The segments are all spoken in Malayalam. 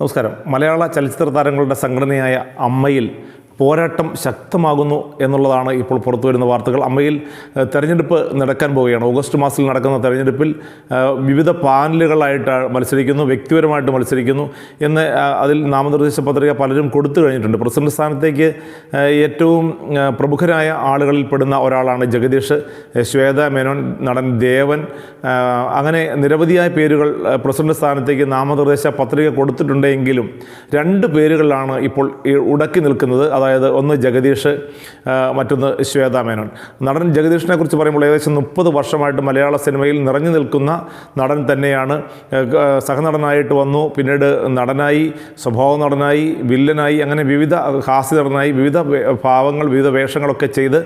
നമസ്കാരം. മലയാള ചലച്ചിത്ര താരങ്ങളുടെ സംഘടനയായ അമ്മയിൽ പോരാട്ടം ശക്തമാകുന്നു എന്നുള്ളതാണ് ഇപ്പോൾ പുറത്തുവരുന്ന വാർത്തകൾ. അമ്മയിൽ തെരഞ്ഞെടുപ്പ് നടക്കാൻ പോവുകയാണ്. ഓഗസ്റ്റ് മാസത്തിൽ നടക്കുന്ന തെരഞ്ഞെടുപ്പിൽ വിവിധ പാനലുകളായിട്ട് മത്സരിക്കുന്നു വ്യക്തിപരമായിട്ട് മത്സരിക്കുന്നു എന്ന് അതിൽ നാമനിർദ്ദേശ പത്രിക പലരും കൊടുത്തു കഴിഞ്ഞിട്ടുണ്ട്. പ്രസിഡന്റ് സ്ഥാനത്തേക്ക് ഏറ്റവും പ്രമുഖരായ ആളുകളിൽ പെടുന്ന ഒരാളാണ് ജഗദീഷ് ശ്വേത മേനോൻ നടൻ ദേവൻ അങ്ങനെ നിരവധിയായ പേരുകൾ പ്രസിഡന്റ് സ്ഥാനത്തേക്ക് നാമനിർദ്ദേശ പത്രിക കൊടുത്തിട്ടുണ്ടെങ്കിലും രണ്ട് പേരുകളാണ് ഇപ്പോൾ ഉടക്കി നിൽക്കുന്നത്. അതായത് ഒന്ന് ജഗദീഷ് മറ്റൊന്ന് ശ്വേതാമേനോൻ. നടൻ ജഗദീഷിനെ കുറിച്ച് പറയുമ്പോൾ ഏകദേശം മുപ്പത് വർഷമായിട്ട് മലയാള സിനിമയിൽ നിറഞ്ഞു നിൽക്കുന്ന നടൻ തന്നെയാണ്. സഹനടനായിട്ട് വന്നു. പിന്നീട് നടനായി സ്വഭാവ നടനായി വില്ലനായി അങ്ങനെ വിവിധ ഹാസ്യ നടനായി വിവിധ ഭാവങ്ങൾ വിവിധ വേഷങ്ങളൊക്കെ ചെയ്ത്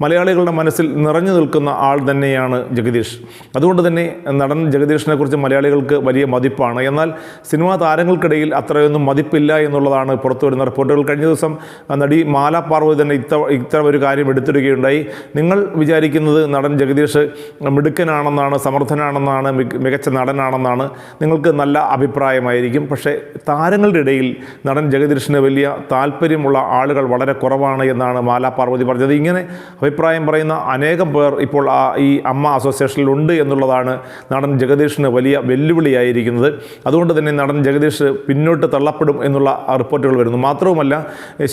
മലയാളികളുടെ മനസ്സിൽ നിറഞ്ഞു നിൽക്കുന്ന ആൾ തന്നെയാണ് ജഗദീഷ്. അതുകൊണ്ട് തന്നെ നടൻ ജഗദീഷിനെ കുറിച്ച് മലയാളികൾക്ക് വലിയ മതിപ്പാണ്. എന്നാൽ സിനിമാ താരങ്ങൾക്കിടയിൽ അത്രയൊന്നും മതിപ്പില്ല എന്നുള്ളതാണ് പുറത്തു വരുന്ന റിപ്പോർട്ടുകൾ. കഴിഞ്ഞ ദിവസം നടി മാല പാർവതി തന്നെ ഇത്ത ഇത്തരം ഒരു കാര്യം എടുത്തിടുകയുണ്ടായി. നിങ്ങൾ വിചാരിക്കുന്നത് നടൻ ജഗദീഷ് മിടുക്കനാണെന്നാണ് സമർത്ഥനാണെന്നാണ് മിക- മികച്ച നടനാണെന്നാണ് നിങ്ങൾക്ക് നല്ല അഭിപ്രായമായിരിക്കും. പക്ഷേ താരങ്ങളുടെ ഇടയിൽ നടൻ ജഗദീഷിന് വലിയ താല്പര്യമുള്ള ആളുകൾ വളരെ കുറവാണ് എന്നാണ് മാല പാർവതി പറഞ്ഞത്. ഇങ്ങനെ അഭിപ്രായം പറയുന്ന അനേകം പേർ ഇപ്പോൾ ആ ഈ അമ്മ അസോസിയേഷനിലുണ്ട് എന്നുള്ളതാണ് നടൻ ജഗദീഷിന് വലിയ വെല്ലുവിളിയായിരിക്കുന്നത്. അതുകൊണ്ട് തന്നെ നടൻ ജഗദീഷ് പിന്നോട്ട് തള്ളപ്പെടും എന്നുള്ള റിപ്പോർട്ടുകൾ വരുന്നു. മാത്രവുമല്ല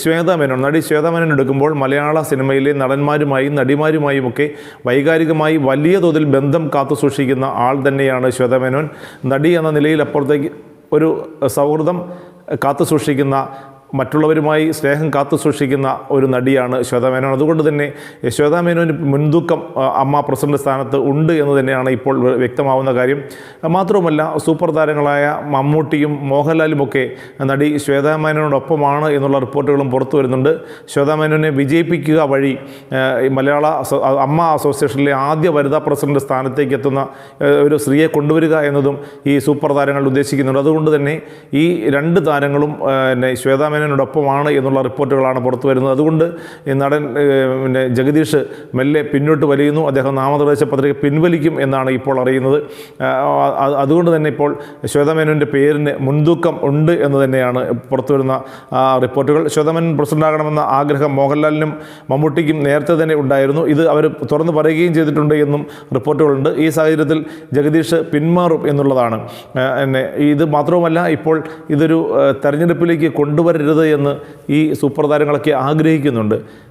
ശ്വേത മേനോൻ. നടി ശ്വേത മേനോൻ എടുക്കുമ്പോൾ മലയാള സിനിമയിലെ നടന്മാരുമായും നടിമാരുമായും ഒക്കെ വൈകാരികമായി വലിയ തോതിൽ ബന്ധം കാത്തു സൂക്ഷിക്കുന്ന ആൾ തന്നെയാണ് ശ്വേത മേനോൻ. നടി എന്ന നിലയിൽ അപ്പുറത്തേക്ക് ഒരു സൗഹൃദം കാത്തു സൂക്ഷിക്കുന്ന മറ്റുള്ളവരുമായി സ്നേഹം കാത്തു സൂക്ഷിക്കുന്ന ഒരു നടിയാണ് ശ്വേതാ മേനോൻ. അതുകൊണ്ട് തന്നെ ശ്വേതാ മേനോന് മുൻതൂക്കം അമ്മ പ്രസിഡന്റ് സ്ഥാനത്ത് ഉണ്ട് എന്ന് തന്നെയാണ് ഇപ്പോൾ വ്യക്തമാവുന്ന കാര്യം. മാത്രവുമല്ല സൂപ്പർ താരങ്ങളായ മമ്മൂട്ടിയും മോഹൻലാലുമൊക്കെ നടി ശ്വേതാ മേനോനോടൊപ്പമാണ് എന്നുള്ള റിപ്പോർട്ടുകളും പുറത്തു വരുന്നുണ്ട്. ശ്വേതാ മേനോനെ വിജയിപ്പിക്കുക വഴി മലയാള അമ്മ അസോസിയേഷനിലെ ആദ്യ വനിതാ പ്രസിഡന്റ് സ്ഥാനത്തേക്ക് എത്തുന്ന ഒരു സ്ത്രീയെ കൊണ്ടുവരിക എന്നതും ഈ സൂപ്പർ താരങ്ങൾ ഉദ്ദേശിക്കുന്നുണ്ട്. അതുകൊണ്ട് തന്നെ ഈ രണ്ട് താരങ്ങളും പിന്നെ ശ്വേതാ മേനോനോടൊപ്പമാണ് എന്നുള്ള റിപ്പോർട്ടുകളാണ് പുറത്തു വരുന്നത്. അതുകൊണ്ട് നടൻ പിന്നെ ജഗദീഷ് മെല്ലെ പിന്നോട്ട് വലിയുന്നു. അദ്ദേഹം നാമനിർദ്ദേശ പത്രിക പിൻവലിക്കും എന്നാണ് ഇപ്പോൾ അറിയുന്നത്. അതുകൊണ്ട് തന്നെ ഇപ്പോൾ ശ്വേതമേനോന്റെ പേരിന് മുൻതൂക്കം ഉണ്ട് എന്ന് തന്നെയാണ് പുറത്തു വരുന്ന റിപ്പോർട്ടുകൾ. ശ്വേതാ പ്രസിഡന്റാകണമെന്ന ആഗ്രഹം മോഹൻലാലിനും മമ്മൂട്ടിക്കും നേരത്തെ തന്നെ ഉണ്ടായിരുന്നു. ഇത് അവർ തുറന്നു പറയുകയും ചെയ്തിട്ടുണ്ട് എന്നും റിപ്പോർട്ടുകളുണ്ട്. ഈ സാഹചര്യത്തിൽ ജഗദീഷ് പിന്മാറും എന്നുള്ളതാണ്. എന്നെ ഇത് മാത്രവുമല്ല ഇപ്പോൾ ഇതൊരു തെരഞ്ഞെടുപ്പിലേക്ക് കൊണ്ടുവരരുത് എന്ന് ഈ സൂപ്പർ താരങ്ങളൊക്കെ ആഗ്രഹിക്കുന്നുണ്ട്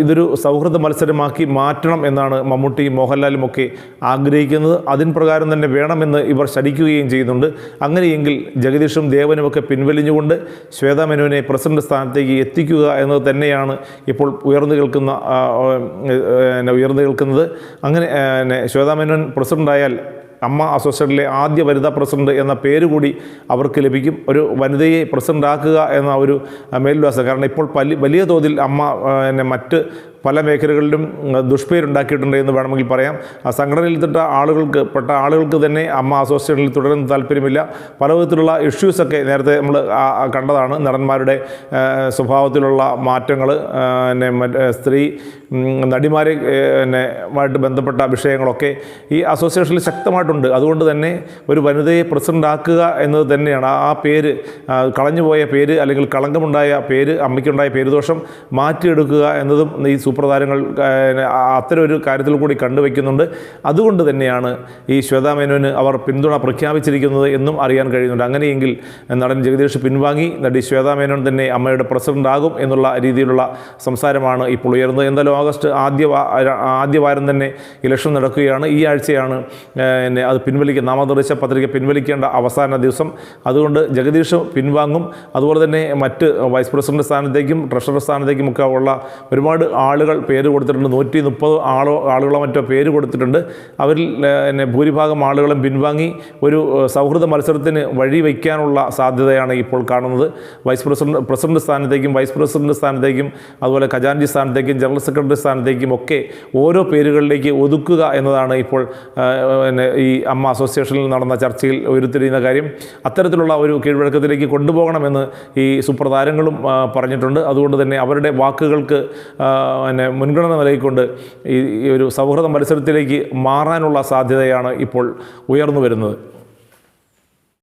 ഇതൊരു സൗഹൃദ മത്സരമാക്കി മാറ്റണം എന്നാണ് മമ്മൂട്ടിയും മോഹൻലാലും ഒക്കെ ആഗ്രഹിക്കുന്നത്. അതിന് പ്രകാരം തന്നെ വേണമെന്ന് ഇവർ ശടിക്കുകയും ചെയ്യുന്നുണ്ട്. അങ്ങനെയെങ്കിൽ ജഗദീഷും ദേവനുമൊക്കെ പിൻവലിഞ്ഞുകൊണ്ട് ശ്വേതാ മേനോനെ പ്രസിഡന്റ് സ്ഥാനത്തേക്ക് എത്തിക്കുക എന്നത് തന്നെയാണ് ഇപ്പോൾ ഉയർന്നു കേൾക്കുന്ന ഉയർന്നു കേൾക്കുന്നത്. അങ്ങനെ ശ്വേതാ മേനോൻ പ്രസിഡന്റായാൽ അമ്മ അസോസിയേഷനിലെ ആദ്യ വനിതാ പ്രസിഡന്റ് എന്ന പേര് കൂടി അവർക്ക് ലഭിക്കും. ഒരു വനിതയെ പ്രസിഡന്റ് ആക്കുക എന്ന ഒരു മേൽവിലാസം. കാരണം ഇപ്പോൾ വലിയ തോതിൽ അമ്മ എന്നെ മറ്റ് പല മേഖലകളിലും ദുഷ്പേരുണ്ടാക്കിയിട്ടുണ്ട് എന്ന് വേണമെങ്കിൽ പറയാം. ആ സംഘടനയിൽപ്പെട്ട ആളുകൾക്ക് പെട്ട ആളുകൾക്ക് തന്നെ അമ്മ അസോസിയേഷനിൽ തുടരുന്ന താല്പര്യമില്ല. പല വിധത്തിലുള്ള ഇഷ്യൂസൊക്കെ നേരത്തെ നമ്മൾ കണ്ടതാണ്. നടന്മാരുടെ സ്വഭാവത്തിലുള്ള മാറ്റങ്ങൾ പിന്നെ സ്ത്രീ നടിമാരെ പിന്നെ ആയിട്ട് ബന്ധപ്പെട്ട വിഷയങ്ങളൊക്കെ ഈ അസോസിയേഷനിൽ ശക്തമായിട്ടുണ്ട്. അതുകൊണ്ട് തന്നെ ഒരു വനിതയെ പ്രസിഡന്റ് ആക്കുക എന്നത് തന്നെയാണ്. ആ പേര് കളഞ്ഞുപോയ പേര് അല്ലെങ്കിൽ കളങ്കമുണ്ടായ പേര് അമ്മയ്ക്കുണ്ടായ പേരുദോഷം മാറ്റിയെടുക്കുക എന്നതും ഈ സൂപ്പർ അത്തരം ഒരു കാര്യത്തിൽ കൂടി കണ്ടുവയ്ക്കുന്നുണ്ട് അതുകൊണ്ട് തന്നെയാണ് ഈ ശ്വേതാ മേനോന് അവർ പിന്തുണ പ്രഖ്യാപിച്ചിരിക്കുന്നത് എന്നും അറിയാൻ കഴിയുന്നുണ്ട്. അങ്ങനെയെങ്കിൽ നടൻ ജഗദീഷ് പിൻവാങ്ങി നടി ശ്വേതാ മേനോൻ തന്നെ അമ്മയുടെ പ്രസിഡന്റ് ആകും എന്നുള്ള രീതിയിലുള്ള സംസാരമാണ് ഇപ്പോൾ ഉയർന്നത്. എന്തായാലും ഓഗസ്റ്റ് ആദ്യ ആദ്യ വാരം തന്നെ ഇലക്ഷൻ നടക്കുകയാണ്. ഈ ആഴ്ചയാണ് പിന്നെ അത് പിൻവലിക്കുക നാമനിർദ്ദേശ പത്രിക പിൻവലിക്കേണ്ട അവസാന ദിവസം. അതുകൊണ്ട് ജഗദീഷ് പിൻവാങ്ങും. അതുപോലെ തന്നെ മറ്റ് വൈസ് പ്രസിഡന്റ് സ്ഥാനത്തേക്കും ട്രഷറർ സ്ഥാനത്തേക്കും ഒക്കെ ഉള്ള ഒരുപാട് ആളുകൾ പേര് കൊടുത്തിട്ടുണ്ട്. നൂറ്റി മുപ്പത് ആളോ ആളുകളോ മറ്റോ പേര് കൊടുത്തിട്ടുണ്ട്. അവരിൽ പിന്നെ ഭൂരിഭാഗം ആളുകളും പിൻവാങ്ങി ഒരു സൗഹൃദ മത്സരത്തിന് വഴി വയ്ക്കാനുള്ള സാധ്യതയാണ് ഇപ്പോൾ കാണുന്നത്. വൈസ് പ്രസിഡന്റ് പ്രസിഡന്റ് സ്ഥാനത്തേക്കും വൈസ് പ്രസിഡന്റ് സ്ഥാനത്തേക്കും അതുപോലെ ഖജാൻജി സ്ഥാനത്തേക്കും ജനറൽ സെക്രട്ടറി സ്ഥാനത്തേക്കും ഒക്കെ ഓരോ പേരുകളിലേക്ക് ഒതുക്കുക എന്നതാണ് ഇപ്പോൾ പിന്നെ ഈ അമ്മ അസോസിയേഷനിൽ നടന്ന ചർച്ചയിൽ ഉയർത്തിരിക്കുന്ന കാര്യം. അത്തരത്തിലുള്ള ഒരു കീഴ്വഴക്കത്തിലേക്ക് കൊണ്ടുപോകണമെന്ന് ഈ സുപ്രധാരങ്ങളും പറഞ്ഞിട്ടുണ്ട്. അതുകൊണ്ട് തന്നെ അവരുടെ വാക്കുകൾക്ക് പിന്നെ മുൻഗണന നൽകിക്കൊണ്ട് ഈ ഒരു സൗഹൃദ മത്സരത്തിലേക്ക് മാറാനുള്ള സാധ്യതയാണ് ഇപ്പോൾ ഉയർന്നു വരുന്നത്.